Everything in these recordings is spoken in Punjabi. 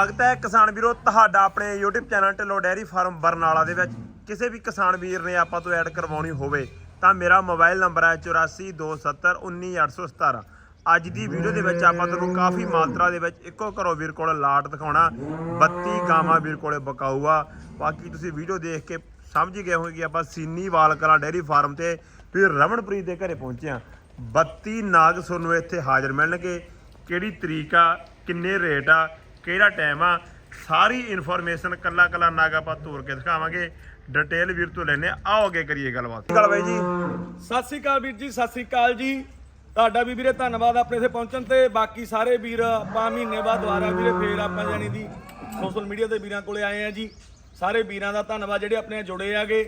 ਸਵਾਗਤ ਹੈ ਕਿਸਾਨ ਵੀਰੋ, ਤੁਹਾਡਾ ਆਪਣੇ YouTube channel Dhillon dairy farm Barnala ਦੇ ਵਿੱਚ। ਕਿਸੇ ਵੀ ਕਿਸਾਨ ਵੀਰ ਨੇ ਆਪਾਂ ਤੋਂ ਐਡ ਕਰਵਾਉਣੀ ਹੋਵੇ, ਤਾਂ ਮੇਰਾ ਮੋਬਾਈਲ ਨੰਬਰ ਹੈ 8427191817 ਅੱਜ ਦੀ ਵੀਡੀਓ ਦੇ ਵਿੱਚ ਆਪਾਂ ਤੁਹਾਨੂੰ ਕਾਫੀ ਮਾਤਰਾ ਦੇ ਵਿੱਚ ਇੱਕੋ ਘਰੋਂ ਵੀਰ ਕੋਲ ਲਾਟ ਦਿਖਾਉਣਾ 32 ਗਾਵਾਂ ਵੀਰ ਕੋਲੇ ਬਕਾਊ ਆ ਬਾਕੀ ਤੁਸੀਂ ਵੀਡੀਓ ਦੇਖ ਕੇ ਸਮਝ ਗਏ ਹੋਗੇ ਕਿ ਆਪਾਂ ਸੀਨੀ ਵਾਲ ਕਲਾਂ ਡੈਰੀ ਫਾਰਮ ਤੇ ਫਿਰ ਰਮਨਪ੍ਰੀਤ ਦੇ ਘਰੇ ਪਹੁੰਚੇ ਆ 32 ਨਾਗ ਤੁਹਾਨੂੰ ਇੱਥੇ ਹਾਜ਼ਰ ਮਿਲਣਗੇ। ਕਿਹੜੀ ਤਰੀਕ ਆ, ਕਿੰਨੇ ਰੇਟ ਆ ਕਿਹੜਾ ਟਾਈਮ ਆ? ਸਾਰੀ ਇਨਫੋਰਮੇਸ਼ਨ ਕੱਲਾ ਕੱਲਾ ਨਾਗ ਆਪਾਂ ਤੋੜ ਕੇ ਦਿਖਾਵਾਂਗੇ। ਡਿਟੇਲ ਵੀਰ ਤੋਂ ਲੈਣੇ ਆਓ ਅੱਗੇ ਕਰੀਏ ਗੱਲਬਾਤ। ਗੱਲ ਬਾਈ ਜੀ? ਸਤਿ ਸ੍ਰੀ ਅਕਾਲ ਵੀਰ ਜੀ ਸਤਿ ਸ੍ਰੀ ਅਕਾਲ ਜੀ। ਤੁਹਾਡਾ ਵੀ ਵੀਰੇ ਧੰਨਵਾਦ ਆਪਣੇ ਇੱਥੇ ਪਹੁੰਚਣ ਤੇ। ਬਾਕੀ ਸਾਰੇ ਵੀਰ ਆਪਾਂ ਮਹੀਨੇ ਬਾਅਦ ਦੁਬਾਰਾ ਵੀਰੇ ਫੇਰ ਆਪਾਂ ਜਾਣੀ ਦੀ ਸੋਸ਼ਲ ਮੀਡੀਆ ਤੇ ਵੀਰਾਂ ਕੋਲੇ ਆਏ ਆ ਜੀ। ਸਾਰੇ ਵੀਰਾਂ ਦਾ ਧੰਨਵਾਦ ਜਿਹੜੇ ਆਪਣੇ ਨਾਲ ਜੁੜੇ ਆਗੇ।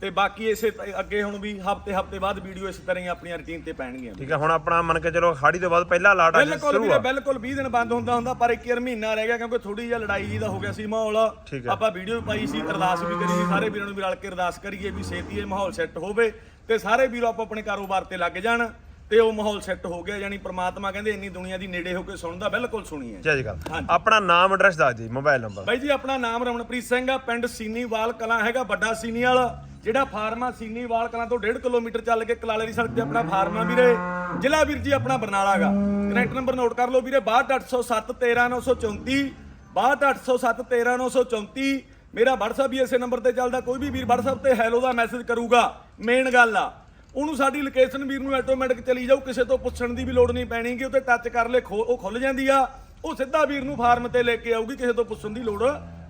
ਤੇ ਬਾਕੀ ਇਸੇ ਅੱਗੇ ਹੁਣ ਵੀ ਹਫ਼ਤੇ ਹਫ਼ਤੇ ਬਾਅਦ ਵੀਡੀਓ ਇਸੇ ਤਰ੍ਹਾਂ ਹੀ ਆਪਣੀਆਂ ਰੁਟੀਨ ਤੇ ਪੈਣਗੀਆਂ। ਠੀਕ ਹੈ ਹੁਣ ਆਪਣਾ ਮੰਨ ਕੇ ਚਲੋ ਖਾੜੀ ਤੋਂ ਬਾਅਦ ਪਹਿਲਾ ਲਾਟ ਬਿਲਕੁਲ ਸ਼ੁਰੂ ਆ। ਬਿਲਕੁਲ 20 ਦਿਨ ਬੰਦ ਹੁੰਦਾ ਹੁੰਦਾ ਪਰ ਇੱਕ ਯਾਰ ਮਹੀਨਾ ਰਹਿ ਗਿਆ ਕਿਉਂਕਿ ਥੋੜੀ ਜਿਹੀ ਲੜਾਈ ਜੀ ਦਾ ਹੋ ਗਿਆ ਸੀ ਮਾਹੌਲ। ਆਪਾਂ ਵੀਡੀਓ ਪਾਈ ਸੀ ਅਰਦਾਸ ਵੀ ਕਰੀ ਸੀ ਸਾਰੇ ਵੀਰਾਂ ਨੂੰ ਵੀ ਰਲ ਕੇ ਅਰਦਾਸ ਕਰੀਏ ਵੀ ਛੇਤੀ ਇਹ ਮਾਹੌਲ ਸੈੱਟ ਹੋਵੇ ਤੇ ਸਾਰੇ ਵੀਰੋ ਆਪੋ ਆਪਣੇ ਕਾਰੋਬਾਰ ਤੇ ਲੱਗ ਜਾਣ। ਤੇ ਉਹ ਮਾਹੌਲ ਸੈੱਟ ਹੋ ਗਿਆ ਯਾਨੀ ਪ੍ਰਮਾਤਮਾ ਕਹਿੰਦੇ ਇੰਨੀ ਦੁਨੀਆ ਦੀ ਨੇੜੇ ਹੋ ਕੇ ਸੁਣਦਾ ਬਿਲਕੁਲ ਸੁਣੀ ਹੈ। ਜੀ ਜੀ ਗੱਲ। ਹਾਂਜੀ। ਆਪਣਾ ਨਾਮ ਐਡਰੈਸ ਦੱਸ ਦਿਓ ਮੋਬਾਈਲ ਨੰਬਰ ਬਾਈ ਜੀ ਆਪਣਾ ਨਾਮ ਰਮਨਪ੍ਰੀਤ ਸਿੰਘ ਆ ਪਿੰਡ ਸੀਨੀਵਾਲ ਕਲਾਂ ਹੈਗਾ ਵੱਡਾ ਸੀਨੀਵਾਲ ਜਿਹੜਾ ਫਾਰਮ ਆ ਸੀਨੀਵਾਲ ਕਲਾਂ ਤੋਂ 1.5 ਕਿਲੋਮੀਟਰ ਚੱਲ ਕੇ ਕਲਾਲੇ ਦੀ ਸੜਕ ਤੇ ਆਪਣਾ ਫਾਰਮ ਆ ਵੀਰੇ। ਜ਼ਿਲ੍ਹਾ ਵੀਰ ਜੀ ਆਪਣਾ ਬਰਨਾਲਾ ਗਾ ਕਨੈਕਟ ਨੰਬਰ ਨੋਟ ਕਰ ਲਓ ਵੀਰੇ 62807 62807 ਮੇਰਾ WhatsApp ਵੀ ਇਸੇ ਨੰਬਰ ਤੇ ਚੱਲਦਾ ਕੋਈ ਵੀ ਵੀਰ WhatsApp ਤੇ ਹੈਲੋ ਦਾ ਮੈਸੇਜ ਕਰੂਗਾ। ਮੇਨ ਗੱਲ ਆ। ਉਹਨੂੰ ਸਾਡੀ ਲੋਕੇਸ਼ਨ ਵੀਰ ਨੂੰ ਆਟੋਮੈਟਿਕ ਚਲੀ ਜਾਊ ਕਿਸੇ ਤੋਂ ਪੁੱਛਣ ਦੀ ਵੀ ਲੋੜ ਨਹੀਂ ਪੈਣੀ ਕਿ ਉੱਤੇ ਟੱਚ ਕਰ ਲੈ ਉਹ ਖੁੱਲ ਜਾਂਦੀ ਆ। ਉਹ ਸਿੱਧਾ ਵੀਰ ਨੂੰ ਫਾਰਮ ਤੇ ਲੈ ਕੇ ਆਊਗੀ ਕਿਸੇ ਤੋਂ ਪੁੱਛਣ ਦੀ ਲੋੜ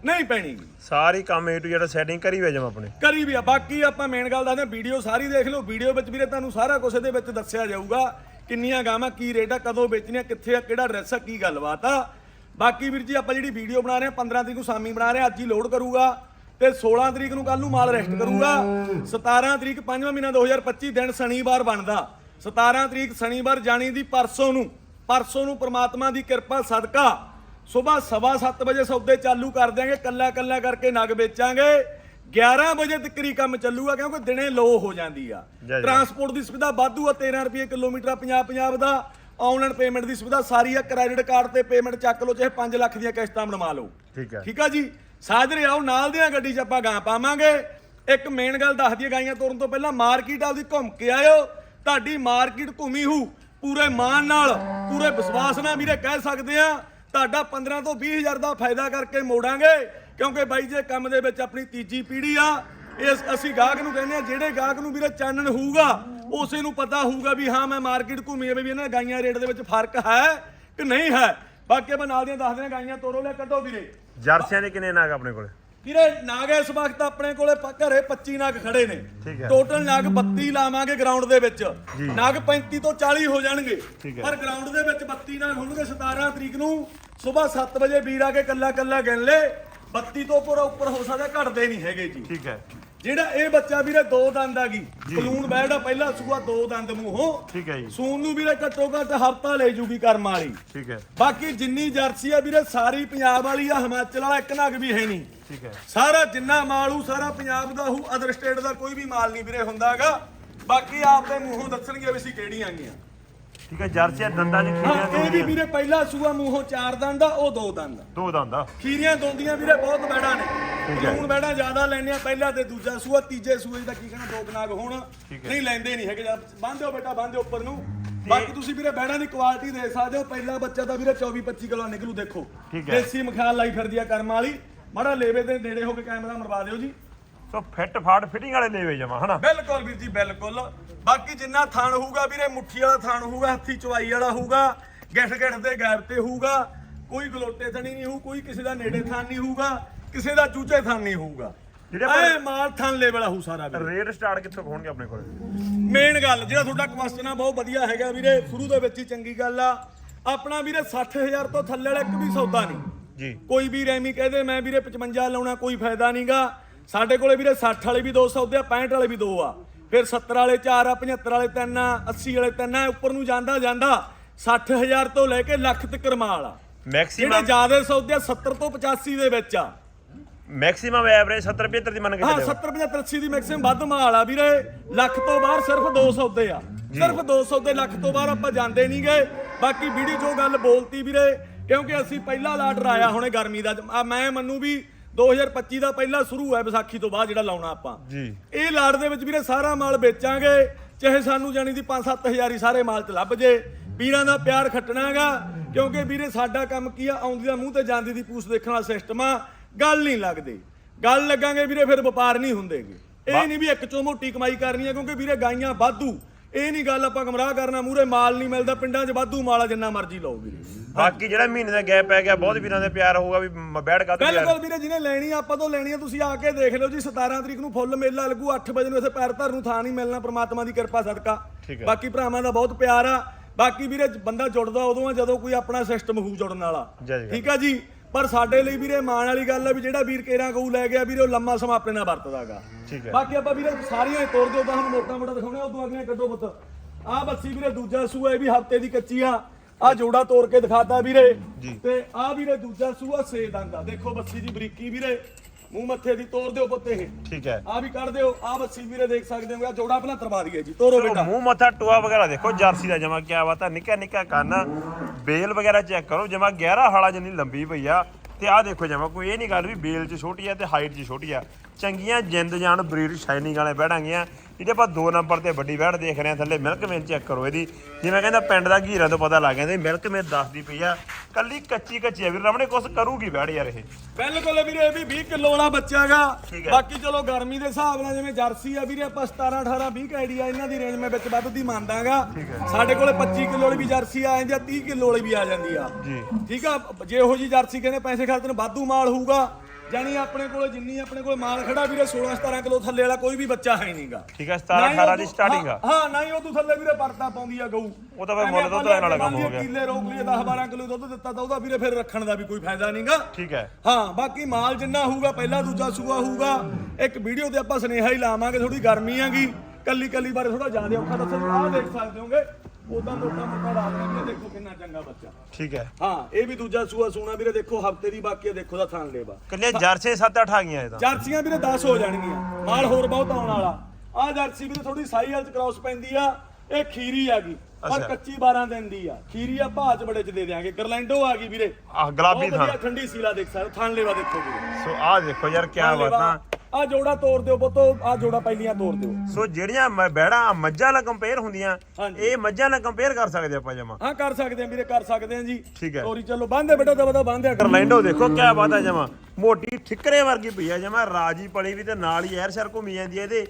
ਨਹੀਂ ਪੈਣੀ ਸਾਰੀ ਕੰਮ ਏ ਟੂ ਜਿਹੜਾ ਸੈਟਿੰਗ ਕਰੀ ਵੇ ਜਮ ਆਪਣੇ। ਕਰੀ ਵੀ ਆ ਬਾਕੀ ਆਪਾਂ ਮੇਨ ਗੱਲ ਦੱਸਦੇ ਵੀਡੀਓ ਸਾਰੀ ਦੇਖ ਲਓ ਵੀਡੀਓ ਵਿੱਚ ਵੀਰੇ ਤੁਹਾਨੂੰ ਸਾਰਾ ਕੁਝ ਇਹਦੇ ਵਿੱਚ ਦੱਸਿਆ ਜਾਊਗਾ ਕਿੰਨੀਆਂ ਗਾਵਾਂ ਕੀ ਰੇਟ ਆ ਕਦੋਂ ਵੇਚਣੀਆਂ ਕਿੱਥੇ ਆ ਕਿਹੜਾ ਐਡਰੈਸ ਆ ਕੀ ਗੱਲਬਾਤ ਆ। ਬਾਕੀ ਵੀਰ ਜੀ ਆਪਾਂ ਜਿਹੜੀ ਵੀਡੀਓ ਬਣਾ ਰਹੇ ਆ 15 ਤਰੀਕ ਨੂੰ ਸਾਮੀ ਬਣਾ ਰਹੇ ਆ ਅੱਜ ਹੀ ਲੋਡ ਕਰੂਗਾ। ਤੇ 16 ਤਰੀਕ ਨੂੰ ਕੱਲ ਨੂੰ ਮਾਲ ਰੈਸਟ ਕਰੂਗਾ। 17 ਤਰੀਕ 5ਵਾਂ ਮਹੀਨਾ 2025 ਦਿਨ ਸ਼ਨੀਵਾਰ ਬਣਦਾ। 17 ਤਰੀਕ ਸ਼ਨੀਵਾਰ ਜਾਣੀ ਦੀ ਪਰਸੋਂ ਨੂੰ ਪਰਸੋਂ ਨੂੰ ਪ੍ਰਮਾਤਮਾ ਦੀ ਕਿਰਪਾ ਸਦਕਾ ਸਵੇਰ ਸਵਾ ਸੱਤ ਵਜੇ ਸੌਦੇ ਚਾਲੂ ਕਰ ਦਿਆਂਗੇ ਕੱਲਾ ਕੱਲਾ ਕਰਕੇ ਨਗ ਵੇਚਾਂਗੇ। 11 ਵਜੇ ਤੱਕ ਹੀ ਕੰਮ ਚੱਲੂਗਾ ਕਿਉਂਕਿ ਦਿਨੇ ਲੋ ਹੋ ਜਾਂਦੀ ਆ। ਟਰਾਂਸਪੋਰਟ ਦੀ ਸੁਵਿਧਾ ਵਾਧੂ ਆ 13 ਰੁਪਏ ਕਿਲੋਮੀਟਰ ਆ 50 50 ਦਾ ਆਨਲਾਈਨ ਪੇਮੈਂਟ ਦੀ ਸੁਵਿਧਾ ਸਾਰੀ ਆ ਕ੍ਰੈਡਿਟ ਕਾਰਡ ਤੇ ਪੇਮੈਂਟ ਚੱਕ ਲਓ ਚਾਹੇ 5 ਲੱਖ ਦੀਆਂ ਕਿਸ਼ਤਾਂ ਬਣਵਾ ਲਓ। ਠੀਕ ਹੈ ਠੀਕ ਆ ਜੀ? ਸਾਜਰੇ ਆਓ, ਨਾਲ ਦੀਆਂ ਗੱਡੀ 'ਚ ਆਪਾਂ ਗਾਂ ਪਾਵਾਂਗੇ। ਇੱਕ ਮੇਨ ਗੱਲ ਦੱਸ ਦਈਏ ਗਾਈਆਂ ਤੋਰਨ ਤੋਂ ਪਹਿਲਾਂ ਮਾਰਕੀਟ ਆਪਦੀ ਘੁੰਮ ਕੇ ਆਇਓ। ਤੁਹਾਡੀ ਮਾਰਕੀਟ ਘੁੰਮੀ ਹੂ, ਪੂਰੇ ਮਾਣ ਨਾਲ, ਪੂਰੇ ਵਿਸ਼ਵਾਸ ਨਾਲ ਵੀਰੇ ਕਹਿ ਸਕਦੇ ਆ, ਤੁਹਾਡਾ 15 ਤੋਂ 20 ਹਜ਼ਾਰ ਦਾ ਫਾਇਦਾ ਕਰਕੇ ਮੋੜਾਂਗੇ। ਕਿਉਂਕਿ ਬਾਈ ਜੇ ਕੰਮ ਦੇ ਵਿੱਚ ਆਪਣੀ ਤੀਜੀ ਪੀੜ੍ਹੀ ਆ। ਇਸ ਅਸੀਂ ਗਾਹਕ ਨੂੰ ਕਹਿੰਦੇ ਆ, ਜਿਹੜੇ ਗਾਹਕ ਨੂੰ ਵੀਰੇ ਚਾਨਣ ਹੋਊਗਾ, ਉਸੇ ਨੂੰ ਪਤਾ ਹੋਊਗਾ ਵੀ ਹਾਂ, ਮੈਂ ਮਾਰਕੀਟ ਘੁੰਮੀ ਆ ਵੀ ਇਹਨਾਂ ਗਾਈਆਂ ਰੇਟ ਦੇ ਵਿੱਚ ਫ਼ਰਕ ਹੈ ਕਿ ਨਹੀਂ ਹੈ। ਬਾਕੀ ਆਪਾਂ ਨਾਲ ਦੀਆਂ ਦੱਸਦੇ ਆ, ਗਾਈਆਂ ਤੋਰੋ ਲੈ ਕੱਢੋ ਵੀਰੇ। ਜਰਸੀਆਂ ਦੇ ਕਿੰਨੇ ਨਾਗ ਆਪਣੇ ਕੋਲੇ? ਵੀਰੇ ਨਾਗ ਇਸ ਵਕਤ ਆਪਣੇ ਕੋਲੇ ਪ- ਘਰੇ 25 ਨਾਗ ਖੜੇ ਨੇ। ਠੀਕ ਹੈ। ਟੋਟਲ ਨਾਗ 32 ਲਾਵਾਂਗੇ ਗਰਾਊਂਡ ਦੇ ਵਿੱਚ। ਜੀ। ਨਾਗ 35 ਤੋਂ 40 ਹੋ ਜਾਣਗੇ। ਠੀਕ ਹੈ। ਪਰ ਗਰਾਊਂਡ ਦੇ ਵਿੱਚ 32 ਨਾਗ ਹੋਣਗੇ 17 ਤਰੀਕ ਨੂੰ। ਸਵੇਰ 7 ਵਜੇ ਵੀਰ ਆ ਕੇ ਕੱਲਾ ਕੱਲਾ ਗਿਣ ਲੈ। 32 ਤੋਂ ਉੱਪਰ ਉੱਪਰ ਹੋ ਸਕਦਾ ਘਟਦੇ ਨਹੀਂ ਹੈਗੇ ਜੀ। ਠੀਕ ਹੈ। ਜਿਹੜਾ ਇਹ ਬੱਚਾ ਵੀਰੇ ਦੋ ਦੰਦ ਆ ਗਈ। ਕਲੂਨ ਬੈਠਾ ਪਹਿਲਾ ਸੂਆ ਦੋ ਦੰਦ ਮੂੰਹੋਂ। ਠੀਕ ਹੈ ਜੀ। ਸੂਨ ਨੂੰ ਵੀਰੇ ਘੱਟੋ ਘੱਟ ਹਫਤਾ ਲੈ ਜੂਗੀ ਕਰਮ ਵਾਲੀ। ਠੀਕ ਹੈ। ਬਾਕੀ ਜਿੰਨੀ ਜਰਸੀ ਆ ਵੀਰੇ ਸਾਰੀ ਪੰਜਾਬ ਵਾਲੀ ਆ ਹਿਮਾਚਲ ਵਾਲਾ ਇੱਕ ਨਗ ਵੀ ਹੈ ਨਹੀਂ। ਠੀਕ ਹੈ। ਸਾਰਾ ਜਿੰਨਾ ਮਾਲ ਹੂ ਸਾਰਾ ਪੰਜਾਬ ਦਾ ਹੂ ਅਦਰ ਸਟੇਟ ਦਾ ਕੋਈ ਵੀ ਮਾਲ ਨਹੀਂ ਵੀਰੇ ਹੁੰਦਾਗਾ। ਬਾਕੀ ਆਪਦੇ ਮੂੰਹੋਂ ਦੱਸਣਗੇ ਵੀ ਅਸੀਂ ਕਿਹੜੀਆਂ ਆਂਗੀਆਂ ਠੀਕ ਹੈ ਜਰਸੀਆਂ ਦੰਦਾਂ ਹਾਂ ਖੀਰੀਆਂ ਇਹ ਵੀ ਵੀਰੇ ਪਹਿਲਾ ਸੂਆ ਮੂੰਹੋਂ ਚਾਰ ਦੰਦ ਆ ਉਹ ਦੋ ਦੰਦ ਆ। ਦੋ ਦੰਦਾ ਖੀਰੀਆਂ ਦੋਂਦੀਆਂ ਵੀਰੇ ਬਹੁਤ ਬੈੜਾ ਨੇ। ਹੁਣ ਬੈੜਾ ਜ਼ਿਆਦਾ ਲੈਣੇ ਆ ਪਹਿਲਾ ਤੇ ਦੂਜਾ ਸੂਆ ਤੀਜੇ ਸੂਏ ਦਾ ਕੀ ਕਹਿਣਾ ਦੋ ਕਨਾਗ ਹੋਣ। ਨਹੀਂ ਲੈਂਦੇ ਨਹੀਂ ਹੈਗੇ। ਬੰਨ੍ਹੋ ਬੇਟਾ ਬੰਨ੍ਹੋ ਉੱਪਰ ਨੂੰ। ਬਾਕੀ ਤੁਸੀਂ ਵੀਰੇ ਬੈੜਾਂ ਦੀ ਕੁਆਲਿਟੀ ਦੇ ਸਕਦੇ ਹੋ। ਪਹਿਲਾ ਬੱਚਾ ਤਾਂ ਵੀਰੇ 24 25 ਕਿਲੋ ਨਿਕਲੂ ਦੇਖੋ। ਦੇਸੀ ਮਖਿਆਲ ਲਾਈ ਫਿਰਦੀ ਆ ਕਰਮ ਵਾਲੀ। ਮਾੜਾ ਲੇਵੇ ਦੇ ਨੇੜੇ ਹੋ ਕੇ ਕੈਮਰਾ ਮਰਵਾ ਦਿਓ ਜੀ। ਸੋ ਫਿੱਟ ਫਾੜ ਫਿਟਿੰਗ ਵਾਲੇ ਲੈਵੇ ਜਮਾ ਹਨਾ? ਬਿਲਕੁਲ ਵੀਰ ਜੀ ਬਿਲਕੁਲ। ਬਾਕੀ ਜਿੰਨਾ ਥਣ ਹੋਊਗਾ ਵੀਰੇ ਮੁੱਠੀ ਵਾਲਾ ਥਣ ਹੋਊਗਾ ਹੱਥੀ ਚਵਾਈ ਵਾਲਾ ਹੋਊਗਾ ਗਿੱਠ ਗਿੱਠ ਦੇ ਗੈਪ ਤੇ ਹੋਊਗਾ। ਕੋਈ ਗਲੋਟੇ ਥਣੀ ਨਹੀਂ ਹੋਊ ਕੋਈ ਕਿਸੇ ਦਾ ਨੇੜੇ ਥਣ ਨਹੀਂ ਹੋਊਗਾ। ਕਿਸੇ ਦਾ ਚੂਚੇ ਥਣ ਨਹੀਂ ਹੋਊਗਾ। ਜਿਹੜੇ ਐ ਮਾਲ ਥਣ ਲੈਵਲ ਹੋਊ ਸਾਰਾ ਵੀਰੇ। ਰੇਟ ਸਟਾਰਟ ਕਿੱਥੋਂ ਹੋਣਗੇ ਆਪਣੇ ਕੋਲੇ? ਮੇਨ ਗੱਲ ਜਿਹੜਾ ਤੁਹਾਡਾ ਕੁਐਸਚਨ ਆ ਬਹੁਤ ਵਧੀਆ ਹੈਗਾ ਵੀਰੇ। ਸ਼ੁਰੂ ਦੇ ਵਿੱਚ ਹੀ ਚੰਗੀ ਗੱਲ ਆ। ਆਪਣਾ ਵੀਰੇ 60000 ਤੋਂ ਥੱਲੇ ਵਾਲਾ ਇੱਕ ਵੀ ਸੌਦਾ ਨਹੀਂ। ਜੀ। ਕੋਈ ਵੀ ਰੈਮੀ ਕਹਦੇ ਮੈਂ ਵੀਰੇ 55 ਲਾਉਣਾ ਕੋਈ ਫਾਇਦਾ ਨਹੀਂਗਾ। ਸਾਡੇ ਕੋਲੇ ਵੀਰੇ 60 ਵਾਲੇ ਵੀ ਦੋ ਸੌਦੇ ਆ 65 ਵਾਲੇ ਵੀ ਦੋ ਆ। ਫਿਰ 70 ਵਾਲੇ 4 ਆ 75 ਵਾਲੇ 3 ਆ 80 ਵਾਲੇ 3 ਆ ਉੱਪਰ ਨੂੰ ਜਾਂਦਾ ਜਾਂਦਾ। 60000 ਤੋਂ ਲੈ ਕੇ ਲੱਖ ਤੱਕ ਮਾਲ ਆ। ਜਿਹੜੇ ਮੈਕਸਿਮਮ ਜ਼ਿਆਦਾ ਸੌਦੇ ਆ 70 ਤੋਂ 85 ਦੇ ਵਿੱਚ ਆ। ਮੈਕਸਿਮਮ ਐਵਰੇਜ 70 75 ਦੀ ਮੰਨ ਕੇ ਹਾਂ ਚੱਲਿਓ। 70 75 80 ਦੀ ਮੈਕਸਿਮਮ ਵੱਧ ਮਾਲ ਆ ਵੀਰੇ। ਲੱਖ ਤੋਂ ਬਾਹਰ ਸਿਰਫ 200 ਦੇ ਆ। ਸਿਰਫ 200 ਦੇ ਲੱਖ ਤੋਂ ਬਾਹਰ ਆਪਾਂ ਜਾਂਦੇ ਨਹੀਂ ਗਏ। ਬਾਕੀ ਵੀਡੀਓ ਜੋ ਗੱਲ ਬੋਲਤੀ ਵੀਰੇ ਕਿਉਂਕਿ ਅਸੀਂ ਪਹਿਲਾ ਲਾਟ ਰਾਇਆ ਹੁਣੇ ਗਰਮੀ ਦਾ। ਮੈਂ ਮੰਨੂ ਵੀ 2025 ਦਾ ਪਹਿਲਾ ਸ਼ੁਰੂ ਹੈ ਵਿਸਾਖੀ ਤੋਂ ਬਾਅਦ ਜਿਹੜਾ ਲਾਉਣਾ ਆਪਾਂ। ਜੀ। ਇਹ ਲਾਟ ਦੇ ਵਿੱਚ ਵੀਰੇ ਸਾਰਾ ਮਾਲ ਵੇਚਾਂਗੇ। ਚਾਹੇ ਸਾਨੂੰ ਜਾਣੀ ਦੀ 5-7000 ਹੀ ਸਾਰੇ ਮਾਲ ਚ ਲੱਭ ਜੇ। ਵੀਰਾਂ ਦਾ ਪਿਆਰ ਖੱਟਣਾਗਾ ਕਿਉਂਕਿ ਵੀਰੇ ਸਾਡਾ ਕੰਮ ਕੀ ਆ ਆਉਂਦੀ ਦਾ ਮੂੰਹ ਤੇ ਜਾਂਦੀ ਦੀ ਪੂਛ ਦੇਖਣ ਵਾਲਾ ਸਿਸਟਮ ਆ। ਗੱਲ ਨਹੀਂ ਲੱਗਦੀ। ਗੱਲ ਲੱਗਾਂਗੇ ਵੀਰੇ ਫਿਰ ਵਪਾਰ ਨਹੀਂ ਹੁੰਦੇਗੇ। ਇਹ ਨਹੀਂ ਵੀ ਇੱਕ ਚੋਂ ਮੋਟੀ ਕਮਾਈ ਕਰਨੀ ਆ ਕਿਉਂਕਿ ਵੀਰੇ ਗਾਈਆਂ ਵਾਧੂ। ਇਹ ਨਹੀਂ ਗੱਲ ਆਪਾਂ ਗਮਰਾਹ ਕਰਨਾ ਮੂਰੇ ਮਾਲ ਨਹੀਂ ਮਿਲਦਾ ਪਿੰਡਾਂ 'ਚ ਵਾਧੂ ਮਾਲ ਜਿੰਨਾ ਮਰਜ਼ੀ ਲਓ ਵੀਰੇ। ਬਾਕੀ ਜਿਹੜਾ ਮਹੀਨੇ ਦਾ ਗੈਪ ਪੈ ਗਿਆ ਬਹੁਤ ਵੀਰਾਂ ਦੇ ਪਿਆਰ ਹੋਊਗਾ ਵੀ ਮ- ਬੈਠ ਕਾ ਬਿਲਕੁਲ ਵੀਰੇ ਜਿਹਨੇ ਲੈਣੀ ਆ, ਆਪਾਂ ਤੋਂ ਲੈਣੀ ਆ ਤੁਸੀਂ ਆ ਕੇ ਦੇਖ ਲਿਓ ਜੀ 17 ਤਰੀਕ ਨੂੰ ਫੁੱਲ ਮੇਲਾ ਲੱਗੂ 8 ਵਜੇ ਨੂੰ ਇੱਥੇ ਪੈਰ ਧਰਨ ਨੂੰ ਥਾਂ ਨਹੀਂ ਮਿਲਣਾ ਪ੍ਰਮਾਤਮਾ ਦੀ ਕਿਰਪਾ ਸਦਕਾ। ਠੀਕ ਹੈ। ਬਾਕੀ ਭਰਾਵਾਂ ਦਾ ਬਹੁਤ ਪਿਆਰ ਆ। ਬਾਕੀ ਵੀਰੇ ਬੰਦਾ ਜੁੜਦਾ ਉਦੋਂ ਆ ਜਦੋਂ ਕੋਈ ਆਪਣਾ ਸਿਸਟਮ ਹੋ ਜੁੜਨ ਵਾਲਾ। ਜੈ ਜੈ। ਠੀਕ ਆ ਜੀ? ਪਰ ਸਾਡੇ ਲਈ ਵੀਰੇ ਮਾਣ ਵਾਲੀ ਗੱਲ ਆ ਵੀ ਜਿਹੜਾ ਵੀਰ ਕੇਰਾਂ ਗਊ ਲੈ ਗਿਆ ਵੀਰੇ ਉਹ ਲੰਮਾ ਸਮਾਂ ਆਪਣੇ ਨਾਲ ਵਰਤਦਾਗਾ। ਠੀਕ ਹੈ। ਬਾਕੀ ਆਪਾਂ ਵੀਰੇ ਸਾਰੀਆਂ ਹੀ ਤੋੜ ਦਿਓ ਤਾਂ ਹੁਣ ਮੋਟਾ ਮੋਟਾ ਦਿਖਾਉਣੇ ਉਦੋਂ ਅਗਲੇ ਕੱਢੋ ਪੁੱਤ। ਆਹ ਬੱਸੀ ਵੀਰੇ ਦੂਜਾ ਸੂਆ ਇਹ ਵੀ ਹਫ਼ਤੇ ਦੀ ਕੱਚੀ ਆ। ਆ ਜੋੜਾ ਤੋੜ ਕੇ ਦਿਖਾਤਾ ਵੀਰੇ। ਤੇ ਆਹ ਵੀਰੇ ਦੂਜਾ ਸੂਆ ਸੇ ਦੰਦ ਆ ਦੇਖੋ ਬੱਸੀ ਦੀ ਬਰੀਕੀ ਵੀਰੇ। ਮੂੰਹ ਮੱਥੇ ਦੀ ਤੋੜ ਦਿਓ ਪੁੱਤ ਇਹ। ਠੀਕ ਹੈ। ਆ ਵੀ ਕੱਢ ਦਿਓ ਆ ਬੱਸੀ ਵੀਰੇ ਦੇਖ ਸਕਦੇ ਹੋ ਆ ਜੋੜਾ ਪਹਿਲਾਂ ਤਰਵਾ ਦਈਏ ਜੀ ਤੋਰੋ ਬੇਟਾ। ਮੂੰਹ ਮੱਥਾ ਟੋਆ ਵਗੈਰਾ ਦੇਖੋ ਜਰਸੀ ਦਾ ਜਮਾ ਕਿਆ ਬਾਤ ਹੈ ਨਿੱਕਾ ਨਿੱਕਾ ਕੰਨ ਬੇਲ ਵਗੈਰਾ ਚੈੱਕ ਕਰੋ ਜਮਾ 11 ਹਾਲਾ ਜਿੰਨੀ ਲੰਬੀ ਪਈ ਆ। ਤੇ ਆਹ ਦੇਖੋ ਜਮਾ ਕੋਈ ਇਹ ਨਹੀਂ ਗੱਲ ਵੀ ਬੇਲ 'ਚ ਛੋਟੀ ਆ ਤੇ ਹਾਈਟ 'ਚ ਛੋਟੀ ਆ। ਚੰਗੀਆਂ ਜਿੰਦ ਜਾਨ ਬਰੀਡ ਸ਼ਾਈਨਿੰਗ ਵਾਲੇ ਬੈੜਾਂਗੀਆਂ ਇਹਦੇ ਆਪਾਂ ਦੋ ਨੰਬਰ ਤੇ ਵੱਡੀ ਬੈੜ ਦੇਖ ਰਹੇ ਆ ਥੱਲੇ ਮਿਲਕ ਮੇਨ ਚੈੱਕ ਕਰੋ ਇਹਦੀ। ਜਿਵੇਂ ਕਹਿੰਦਾ ਪਿੰਡ ਦਾ ਘੀਰਾਂ ਤੋਂ ਪਤਾ ਲੱਗ ਜਾਂਦਾ ਮਿਲਕ ਮੇਨ ਦੱਸਦੀ ਪਈ ਆ। ਕੱਲੀ ਕੱਚੀ ਕੱਚੀ ਆ ਵੀਰ ਰਮਣੇ ਕੁਛ ਕਰੂਗੀ ਬੈੜ ਯਾਰ ਇਹ। ਬਿਲਕੁਲ ਵੀਰੇ ਇਹ ਵੀ 20 ਕਿਲੋ ਵਾਲਾ ਬੱਚਾਗਾ ਠੀਕ ਹੈ। ਬਾਕੀ ਚਲੋ ਗਰਮੀ ਦੇ ਹਿਸਾਬ ਨਾਲ ਜਿਵੇਂ ਜਰਸੀ ਆ ਵੀਰੇ ਆਪਾਂ 17 18 20 ਆਈਡੀਆ ਇਹਨਾਂ ਦੀ ਰੇਂਜ ਮੈਂ ਵਿੱਚ ਵੱਧ ਦੀ ਮੰਨਦਾਗਾ ਸਾਡੇ ਕੋਲੇ 25 ਕਿਲੋ ਵਾਲੀ ਵੀ ਜਰਸੀ ਆ ਜਾਂਦੀ ਆ 30 ਕਿਲੋ ਵਾਲੀ ਵੀ ਆ ਜਾਂਦੀ ਆ। ਜੀ। ਠੀਕ ਆ ਜੇ ਇਹੋ ਜੀ ਜਰਸੀ ਕਹਿੰਦੇ ਪੈਸੇ ਖਰਚਣ ਵਾਧੂ ਮਾਲ ਹੋਊਗਾ ਜਾਨੀ ਆਪਣੇ ਕੋਲੇ ਜਿੰਨੀ ਆਪਣੇ ਕੋਲੇ ਮਾਲ ਖੜਾ ਵੀਰੇ 16 17 ਕਿਲੋ ਥੱਲੇ ਵਾਲਾ ਕੋਈ ਵੀ ਬੱਚਾ ਹੈ ਨਹੀਂਗਾ। ਠੀਕ ਹੈ 17 18 ਦੀ ਸਟਾਰਟਿੰਗ ਆ। ਹਾਂ ਨਾ ਹੀ ਉਹ ਤੂੰ ਥੱਲੇ ਵੀਰੇ ਪਰਤਾ ਪਾਉਂਦੀ ਆ ਗਊ। ਉਹ ਤਾਂ ਫਿਰ ਮੁੱਲ ਦੁੱਧ ਲੈਣ ਵਾਲਾ ਕੰਮ ਹੋ ਗਿਆ। ਕਿੱਲੇ ਰੋਕ ਲਈਏ 10 12 ਕਿਲੋ ਦੁੱਧ ਦਿੱਤਾ ਤਾਂ ਉਹਦਾ ਵੀਰੇ ਫਿਰ ਰੱਖਣ ਦਾ ਵੀ ਕੋਈ ਫਾਇਦਾ ਨਹੀਂਗਾ। ਠੀਕ ਹੈ। ਹਾਂ ਬਾਕੀ ਮਾਲ ਜਿੰਨਾ ਹੋਊਗਾ ਪਹਿਲਾ ਦੂਜਾ ਸੂਆ ਹੋਊਗਾ। ਇੱਕ ਵੀਡੀਓ ਤੇ ਆਪਾਂ ਸੁਨੇਹਾ ਹੀ ਲਾਵਾਂਗੇ ਥੋੜੀ ਗਰਮੀ ਆਗੀ। ਕੱਲੀ ਕੱਲੀ ਬਾਰੇ ਥੋੜਾ ਜ਼ਿਆਦਾ ਔਖਾ ਦੱਸੋ ਆਹ ਦੇਖ ਸਕਦੇ ਹੋਗੇ। ਉਦਾਂ ਮੋਟਾ ਮੋਟਾ ਲਾ ਦੇਣਾ ਵੀਰੇ ਦੇਖੋ ਕਿੰਨਾ ਚੰਗਾ ਬੱਚਾ। ਠੀਕ ਹੈ। ਹਾਂ ਇਹ ਵੀ ਦੂਜਾ ਸੂਆ ਸੂਣਾ ਵੀਰੇ ਦੇਖੋ ਹਫ਼ਤੇ ਦੀ ਬਾਕੀ ਆ ਦੇਖੋ ਦਾ ਥਾਨ ਲੇਵਾ। ਕੱਲੇ ਜਰਸੇ 7 8 ਆ ਗਈਆਂ ਇਹ ਤਾਂ। ਜਰਸੀਆਂ ਵੀਰੇ 10 ਹੋ ਜਾਣਗੀਆਂ। ਮਾਲ ਹੋਰ ਬਹੁਤ ਆਉਣ ਵਾਲਾ। ਆਹ ਜਰਸੀ ਵੀਰੇ ਥੋੜੀ ਸਾਈ ਵਾਲ ਚ ਕ੍ਰਾਸ ਪੈਂਦੀ ਆ ਇਹ ਖੀਰੀ ਆ ਗਈ ਪਰ। ਕੱਚੀ 12 ਦਿਨ ਦੀ ਆ। ਖੀਰੀ ਆ ਚ ਬੜੇ ਚ ਦੇ ਦਿਆਂਗੇ। ਗਰਲੈਂਡੋ ਆ ਗਈ ਵੀਰੇ। ਆਹ ਗੁਲਾਬੀ ਥਾਂ। ਠੰਡੀ ਸੀਲਾ ਦੇਖ ਸਕਦੇ ਥਾਨ ਲੇਵਾ ਦੇਖੋ ਵੀਰੇ। ਸੋ ਆਹ ਦੇਖੋ ਯਾਰ ਕਿਆ ਬਾਤਾਂ ਆ ਜੋੜਾ ਤੋੜ ਦਿਓ ਪੁੱਤੋ ਆ ਜੋੜਾ ਪਹਿਲੀਆਂ ਤੋੜ ਦਿਓ। ਸੋ ਜਿਹੜੀਆਂ ਮ- ਬੈੜਾਂ ਮੱਝਾਂ ਨਾਲ ਕੰਪੇਅਰ ਹੁੰਦੀਆਂ ਹਾਂਜੀ। ਇਹ ਮੱਝਾਂ ਨਾਲ ਕੰਪੇਅਰ ਕਰ ਸਕਦੇ ਆਪਾਂ ਜਮਾ। ਹਾਂ ਕਰ ਸਕਦੇ ਆ ਵੀਰੇ ਕਰ ਸਕਦੇ ਆ ਜੀ। ਠੀਕ ਹੈ। ਤੋਰੀ ਚਲੋ ਬੰਦੇ ਬੇਟਾ ਦਬਾ ਦਬਾ ਬੰਦੇ ਗਰਲੈਂਡੋ ਦੇਖੋ ਕਿਆ ਬਾਤ ਹੈ ਜਮਾ। ਮੋਟੀ ਠਿਕਰੇ ਵਰਗੀ ਪਈ ਆ ਜਮਾ ਰਾਜੀ ਪਲੀ ਵੀ ਤੇ ਨਾਲ ਹੀ ਐਰ ਸਰ ਘੁੰਮੀ ਜਾਂਦੀ ਹੈ ਇਹਦੇ।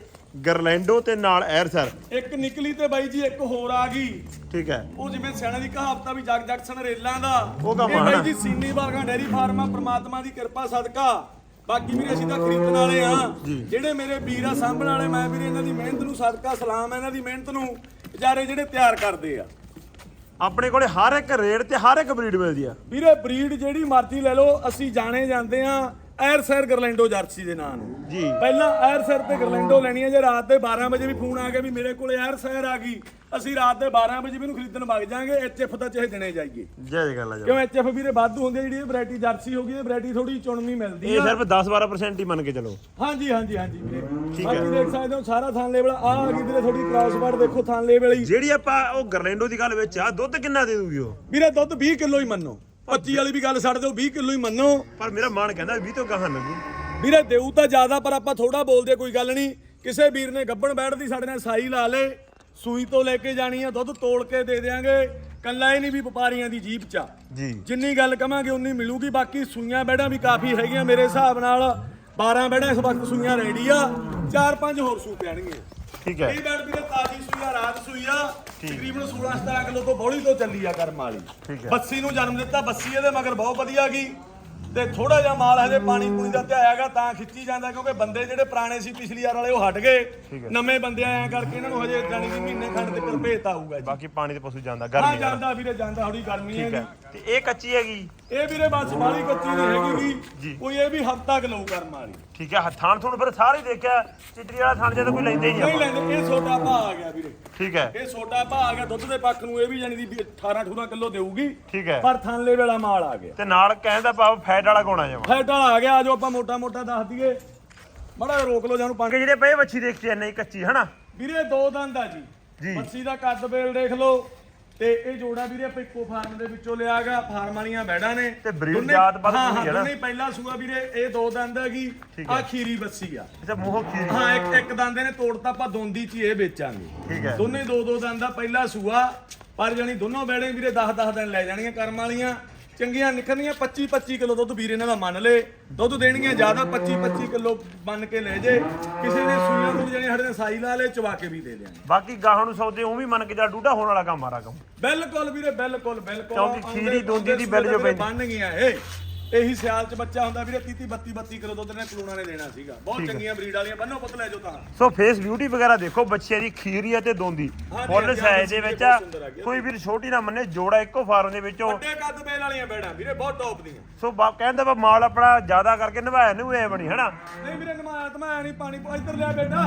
ਗਰਲੈਂਡੋ ਤੇ ਨਾਲ ਐਰ ਸਰ। ਇੱਕ ਨਿਕਲੀ ਤੇ ਬਾਈ ਜੀ ਇੱਕ ਹੋਰ ਆ ਗਈ। ਠੀਕ ਹੈ। ਉਹ ਜਿਵੇਂ ਸਿਆਣਾ ਦੀ ਕਹਾਵਤ ਆ ਵੀ ਜਗ ਜਗ ਸਨ ਰੇਲਾਂ ਦਾ। ਉਹ ਕੰਮ ਇਹ ਆ ਬਾਈ। ਜੀ ਸੀਨੀ ਬਾਗਾਂ ਡੈਰੀ ਫਾਰਮ ਆ ਪ੍ਰਮਾਤਮਾ ਦੀ ਕਿਰਪਾ ਸਦਕਾ। ਬਾਕੀ ਵੀਰੇ ਅਸੀਂ ਤਾਂ ਖਰੀਦਣ ਵਾਲੇ ਆ। ਜਿਹੜੇ ਮੇਰੇ ਵੀਰ ਆ ਸਾਂਭਣ ਵਾਲੇ ਮੈਂ ਵੀਰੇ ਇਹਨਾਂ ਦੀ ਮਿਹਨਤ ਨੂੰ ਸਦਕਾ ਸਲਾਮ ਹੈ ਇਹਨਾਂ ਦੀ ਮਿਹਨਤ ਨੂੰ ਵਿਚਾਰੇ ਜਿਹੜੇ ਤਿਆਰ ਕਰਦੇ ਆ। ਆਪਣੇ ਕੋਲੇ ਹਰ ਇੱਕ ਰੇਟ ਤੇ ਹਰ ਇੱਕ ਬਰੀਡ ਮਿਲਦੀ ਆ। ਵੀਰੇ ਬਰੀਡ ਜਿਹੜੀ ਮਰਜ਼ੀ ਲੈ ਲਓ ਅਸੀਂ ਜਾਣੇ ਜਾਂਦੇ ਆ। ਐਰ ਸੈਰ ਗਰਲੈਂਡੋ ਜਰਸੀ ਦੇ ਨਾਂ ਨੂੰ। ਜੀ। ਪਹਿਲਾਂ ਐਰ ਸੈਰ ਤੇ ਗਰਲੈਂਡੋ ਲੈਣੀ ਹੈ ਜੇ ਰਾਤ ਦੇ 12 ਵਜੇ ਵੀ ਫੋਨ ਆ ਗਿਆ ਵੀ ਮੇਰੇ ਕੋਲੇ ਐਰ ਸੈਰ ਆ ਗਈ ਅਸੀਂ ਰਾਤ ਦੇ 12 ਵਜੇ ਵੀ ਇਹਨੂੰ ਖਰੀਦਣ ਵਗ ਜਾਾਂਗੇ ਐਚਐਫ ਦਾ ਚਾਹੇ ਦਿਨੇ ਜਾਈਏ। ਜੈ ਜੈ ਗੱਲ ਆ ਜਮਾ ਕਿਉਂ ਐਚਐਫ ਵੀਰੇ ਵਾਧੂ ਹੁੰਦੀ ਜਿਹੜੀ ਇਹ ਵੈਰਾਈਟੀ ਜਰਸੀ ਹੋ ਗਈ ਇਹ ਵੈਰਾਈਟੀ ਥੋੜੀ ਚੁਣਵੀਂ ਮਿਲਦੀ ਇਹ ਸਿਰਫ 10-12% ਹੀ ਮੰਨ ਕੇ ਚਲੋ। ਹਾਂਜੀ ਹਾਂਜੀ ਹਾਂਜੀ। ਠੀਕ ਹੈ। ਦੇਖ ਸਕਦੇ ਹੋ ਸਾਰਾ ਥਾਂ ਲੈਵਲ ਆ ਆ ਗਈ ਵੀਰੇ ਥੋੜੀ ਕ੍ਰਾਸ ਬਾਰ ਦੇਖੋ ਥਾਂ ਲੈਵਲ ਹੀ। ਜਿਹੜੀ ਆਪਾਂ ਉਹ ਗਰਲੈਂਡੋ ਦੀ ਗੱਲ ਵਿੱਚ ਆ ਦੁੱਧ ਕਿੰਨਾ ਦੇ ਦੂਗੀ ਉਹ? ਵੀਰੇ ਦੁੱਧ 20 ਕਿਲੋ ਹੀ ਮੰਨੋ। 25 ਵਾਲੀ ਵੀ ਗੱਲ ਛੱਡ ਦਿਓ 20 ਕਿਲੋ ਹੀ ਮੰਨੋ। ਪਰ ਮੇਰਾ ਮਨ ਕਹਿੰਦਾ 20 ਤੋਂ ਗਾਹਾਂ ਲੱਗੂ ਵੀਰੇ ਦੇਊ ਤਾਂ ਜ਼ਿਆਦਾ ਪਰ ਆਪਾਂ ਥੋੜਾ ਬੋਲਦੇ ਕੋਈ ਗੱਲ ਨਹੀਂ। ਕਿਸੇ ਵੀਰ ਨੇ ਗੱਬਣ ਬੈਠਦੀ ਸਾਡੇ ਨਾਲ ਸਾਈ ਲਾ ਲੇ। ਸੂਈ ਤੋਂ ਲੈ ਕੇ ਜਾਣੀ ਆ ਦੁੱਧ ਤੋਲ ਕੇ ਦੇ ਦੇਾਂਗੇ ਕੱਲਾ ਹੀ ਨਹੀਂ ਵੀ ਵਪਾਰੀਆਂ ਦੀ ਜੀਬ ਚ। ਜੀ। ਜਿੰਨੀ ਗੱਲ ਕਵਾਂਗੇ ਉਨੀ ਮਿਲੂਗੀ। ਬਾਕੀ ਸੂਈਆਂ ਬੈੜਾਂ ਵੀ ਕਾਫੀ ਹੈਗੀਆਂ ਮੇਰੇ ਹਿਸਾਬ ਨਾਲ। 12 ਬੈੜਾਂ ਇਸ ਵਕਤ ਸੂਈਆਂ ਰੈਡੀ ਆ। ਚਾਰ ਪੰਜ ਹੋਰ ਸੂ ਪੈਣਗੇ ਠੀਕ ਹੈ। ਇਹ ਬੈੜ ਵੀਰੇ ਤਾਜੀ ਸੂਈ ਆ ਰਾਤ ਸੂਈ ਆ। ਤਕਰੀਬਨ 16 17 ਕਿਲੋ ਤੋਂ ਬੋਲੀ ਤੋਂ ਚੱਲੀ ਆ ਕਰਮ ਵਾਲੀ। ਠੀਕ ਹੈ। ਬੱਸੀ ਨੂੰ ਜਨਮ ਦਿੱਤਾ ਬੱਸੀ ਇਹਦੇ ਮਗਰ ਬਹੁਤ ਵਧੀਆ ਗਈ। ਤੇ ਥੋੜਾ ਜਿਹਾ ਮਾਲ ਹਜੇ ਪਾਣੀ ਪੂਣੀ ਦਾ ਧਿਆਇਆਗਾ ਤਾਂ ਖਿੱਚੀ ਜਾਂਦਾ ਕਿਉਂਕਿ ਬੰਦੇ ਜਿਹੜੇ ਪੁਰਾਣੇ ਸੀ ਪਿਛਲੀ ਵਾਰ ਵਾਲੇ ਉਹ ਹਟ ਗਏ। ਨਵੇਂ ਬੰਦੇ ਆਇਆ ਕਰਕੇ ਇਹਨਾਂ ਨੂੰ ਹਜੇ ਜਾਣੀ ਕਿ ਮਹੀਨੇ ਖੰਡ ਤੱਕ ਭੇਤ ਆਊਗਾ ਜੀ। ਬਾਕੀ ਪਾਣੀ ਤੇ ਪਸ਼ੂ ਜਾਂਦਾ ਹਾਂ ਗਰਮੀ ਨਾਲ ਜਾਂਦਾ ਵੀਰੇ ਜਾਂਦਾ ਥੋੜੀ ਗਰਮੀ ਹੈ ਹੈ। ਤੇ ਇਹ ਕੱਚੀ ਹੈਗੀ। ਇਹ ਵੀਰੇ ਬਸ ਬਾਲੀ ਕੱਚੀ ਨਹੀਂ ਹੈਗੀ। ਗੀ ਕੋਈ ਇਹ ਵੀ ਹਫਤਾ ਕਿ ਲਊ ਕਰਮ ਵਾਲੀ। ਠੀਕ ਹੈ ਥਾਣ ਥੁਣ ਫਿਰ ਸਾਰੇ ਦੇਖਿਆ ਚਿਤਰੀ ਵਾਲਾ ਥਾਣ ਜਦੋਂ ਕੋਈ ਲੈਂਦੇ ਹੀ ਨਹੀਂ ਲੈਂਦੇ ਇਹ ਛੋਟਾ ਭਾ ਆ ਗਿਆ ਵੀਰੇ। ਠੀਕ ਹੈ। ਇਹ ਛੋਟਾ ਭਾ ਆ ਗਿਆ ਦੁੱਧ ਦੇ ਪੱਖ ਨੂੰ ਇਹ ਵੀ ਜਾਨੀ ਦੀ 18 18 ਕਿਲੋ ਦੇਊਗੀ ਠੀਕ ਹੈ। ਪਰ ਥਾਂਲੇ ਵਾਲਾ ਮਾਲ ਆ ਗਿਆ। ਤੇ ਨਾਲ ਕਹਿੰਦਾ ਭਾਵ ਫੈਟ ਵਾਲਾ ਕੋਣਾ ਜਮਾ ਫੈਟ ਵਾਲਾ ਆ ਗਿਆ ਆਜੋ ਆਪਾਂ ਮੋਟਾ ਮੋਟਾ ਦੱਸ ਦਈਏ। ਮੜਾ ਰੋਕ ਲਓ ਜਾਨੂੰ ਪੰਜ ਕਿ ਜਿਹੜੇ ਪਏ ਵੱਛੀ ਦੇਖ ਕੇ ਨਹੀਂ ਕੱਚੀ ਹਨਾ? ਵੀਰੇ ਦੋ ਦੰਦ ਆ ਜੀ। ਜੀ। ਮੱਛੀ ਦਾ ਕੱਦ ਬੇਲ ਦੇਖ ਲਓ। ਤੇ ਇਹ ਜੋੜਾ ਵੀਰੇ ਆਪਾਂ ਇੱਕੋ ਫਾਰਮ ਦੇ ਵਿੱਚੋਂ ਲਿਆਗਾ ਫਾਰਮ ਵਾਲੀਆਂ ਬੈੜਾਂ ਨੇ। ਤੇ breed ਦੋਨੇ- ਜਾਤ ਵੱਧ ਹਾਂ, ਪੂਰੀ ਹੈ ਹਾਂ ਨਾ? ਦੋਨੇ ਪਹਿਲਾ ਸੂਆ ਵੀਰੇ ਇਹ ਦੋ ਦੰਦ ਹੈਗੀ ਠੀਕ ਆ ਹੈ। ਖੀਰੀ ਬੱਸੀ ਆ। ਅੱਛਾ ਮੂੰਹੋਂ ਖੀਰੀ। ਹਾਂ ਇੱਕ ਇੱਕ ਦੰਦ ਨੇ ਤੋੜਤਾ ਆਪਾਂ ਦੋਂਦੀ ਚ ਹੀ ਇਹ ਵੇਚਾਂਗੇ। ਠੀਕ ਹੈ। ਦੋਨੇ ਦੋ ਦੋ ਦੰਦ ਦਾ ਪਹਿਲਾ ਸੂਆ ਪਰ ਜਾਨੀ ਦੋਨੋਂ ਬੈੜੇ ਵੀਰੇ 10 10 ਦਿਨ ਲੈ ਜਾਣੀਆਂ ਕਰਮ ਵਾਲੀਆਂ। ਚੰਗੀਆਂ ਨਿਕਲਣੀਆਂ 25 25 ਕਿਲੋ ਦੁੱਧ ਵੀਰੇ ਇਹਨਾਂ ਦਾ ਮੰਨ ਲੇ ਦੁੱਧ ਦੇਣਗੀਆਂ ਜ਼ਿਆਦਾ 25 25 ਕਿਲੋ ਮੰਨ ਕੇ ਲੈ ਜੇ। ਕਿਸੇ ਨੇ ਸੂਈਆਂ ਤੋਂ ਜਾਨੀ ਸਾਡੇ ਨੇ ਸਾਈ ਲਾ ਲੇ ਚਵਾ ਕੇ ਵੀ ਦੇ ਦਿਆਂਗੇ। ਬਾਕੀ ਗਾਹਾਂ ਨੂੰ ਸੌਦੇ ਉਹ ਵੀ ਮੰਨ ਕੇ ਜਾ ਡੂਡਾ ਹੋਣ ਵਾਲਾ ਕੰਮ ਆ ਰਾ ਕੰਮ। ਬਿਲਕੁਲ ਵੀਰੇ ਬਿਲਕੁਲ ਬਿਲਕੁਲ। ਕਿਉਂਕਿ ਖੀਰੀ ਦੋਂਦੀ ਦੀ ਬਿੱਲ ਜੋ ਪੈਂਦੀ। ਬਣ ਗਈਆਂ ਇਹ। ਇਹੀ ਸਿਆਲ ਚ ਬੱਚਾ ਹੁੰਦਾ ਵੀਰੇ 30 32 32 ਕਿਲੋ ਦੁੱਧ ਨੇ ਕਲੂਣਾ ਨੇ ਦੇਣਾ ਸੀਗਾ। ਬਹੁਤ ਚੰਗੀਆਂ ਬਰੀਡ ਵਾਲੀਆਂ ਬੰਨੋ ਪੁੱਤ ਲੈ ਜਾਓ ਤਾਂ। ਸੋ ਫੇਸ ਬਿਊਟੀ ਵਗੈਰਾ ਦੇਖੋ ਬੱਚੇ ਦੀ ਖੀਰੀ ਆ ਤੇ ਦੋਂਦੀ ਫੁੱਲ ਸਾਈਜ਼ ਦੇ ਵਿੱਚ। ਕੋਈ ਵੀਰ ਛੋਟੀ ਨਾ ਮੰਨੇ ਜੋੜਾ ਇੱਕੋ ਫਾਰਮ ਦੇ ਵਿੱਚੋਂ। ਵੱਡੇ ਕੱਦ ਬੇਲ ਵਾਲੀਆਂ ਬੈੜਾਂ ਵੀਰੇ ਬਹੁਤ ਟੌਪ ਦੀਆਂ। ਸੋ ਬਾ ਕਹਿੰਦਾ ਵਾ ਮਾਲ ਆਪਣਾ ਜ਼ਿਆਦਾ ਕਰਕੇ ਨਿਭਾਇਆ ਨੂੰ ਐ ਬਣੀ ਹਨਾ? ਨਹੀਂ ਵੀਰੇ ਨਮਾਇਆ ਤਾਂ ਮੈਂ ਨਹੀਂ ਪਾਣੀ ਪਾ ਇੱਧਰ ਲਿਆ ਬੇਟਾ।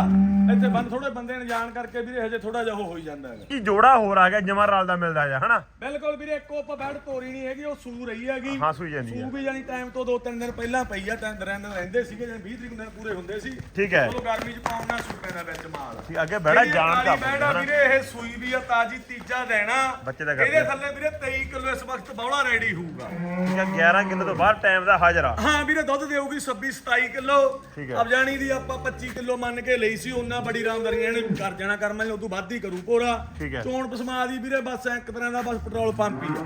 ਇੱਥੇ ਬੰਦ ਥੋੜੇ ਬੰਦੇ ਨੇ ਜਾਣ ਕਰਕੇ ਵੀਰੇ ਹਜੇ ਥੋੜਾ ਜਿਹਾ ਹੋਈ ਜਾਂਦਾ ਹੈਗਾ। ਕੀ ਜੋੜਾ ਹੋਰ ਆ ਗਿਆ ਜਮਾ ਰਲਦਾ ਮਿਲਦਾ ਜਾ ਹਨਾ? ਬਿਲਕੁਲ ਵੀਰੇ ਇੱਕੋ ਆਪਾਂ ਬੈੜ ਤੋਰੀ ਨਹੀਂ ਹੈਗੀ ਉਹ ਸੂ ਰਹੀ ਹੈਗੀ। ਹਾਂ ਸੂਈ ਜਾਂਦੀ ਆ। ਸੂ ਵੀ ਜਾਨੀ ਟਾਈਮ ਤੋਂ ਦੋ ਤਿੰਨ ਦਿਨ ਪਹਿਲਾਂ ਪਈ ਆ ਦਿਨ ਰਹਿੰਦੇ ਸੀਗੇ ਜਾਨੀ 20 ਤਰੀਕ ਨੂੰ ਦਿਨ ਪੂਰੇ ਹੁੰਦੇ ਸੀ। ਠੀਕ ਹੈ। ਚਲੋ ਗਰਮੀ ਚ ਪਾਉਣਾ ਸੂ ਪੈਂਦਾ ਵਿੱਚ ਮਾਲ। ਠੀਕ, ਅੱਗੇ ਬੜਾ ਜਾਣ ਦਾ ਬੈੜ ਵੀਰੇ ਇਹ ਸੂਈ ਵੀ ਆ ਤਾਜੀ ਤੀਜਾ ਦੇਣਾ। ਬੱਚੇ ਦਾ ਇਹਦੇ। ਥੱਲੇ ਵੀਰੇ 23 ਕਿਲੋ ਇਸ ਵਕਤ ਬੌਲਾ ਰੈਡੀ ਹੋਊਗਾ। ਠੀਕ ਆ 11 ਕਿਲੋ ਤੋਂ ਬਾਅਦ ਟਾਈਮ ਦਾ ਹਾਜ਼ਰਾ। ਹਾਂ ਵੀਰੇ ਦੁੱਧ ਦੇਊਗੀ 26 27 ਕਿਲੋ। ਠੀਕ ਹੈ। ਅਬਜਾਣੀ ਦੀ ਆਪਾਂ 25 ਕਿਲੋ ਮੰਨ ਕੇ ਲਈ ਸੀ ਉਹਨਾਂ ਬੜੀ ਰਾਮਦਾਰੀਆਂ ਨੇ ਕਰ ਜਾਣਾ ਕਰਮਾਂ ਨੇ ਉਦੋਂ ਵੱਧ ਹੀ ਕਰੂ ਪੂਰਾ ਹੈ। ਚੋਣ ਪਸਮਾ ਦੀ ਵੀਰੇ ਬਸ ਇੱਕ ਤਰ੍ਹਾਂ ਦਾ ਬਸ ਪੈਟਰੋਲ ਪੰਪ ਹੀ ਆ।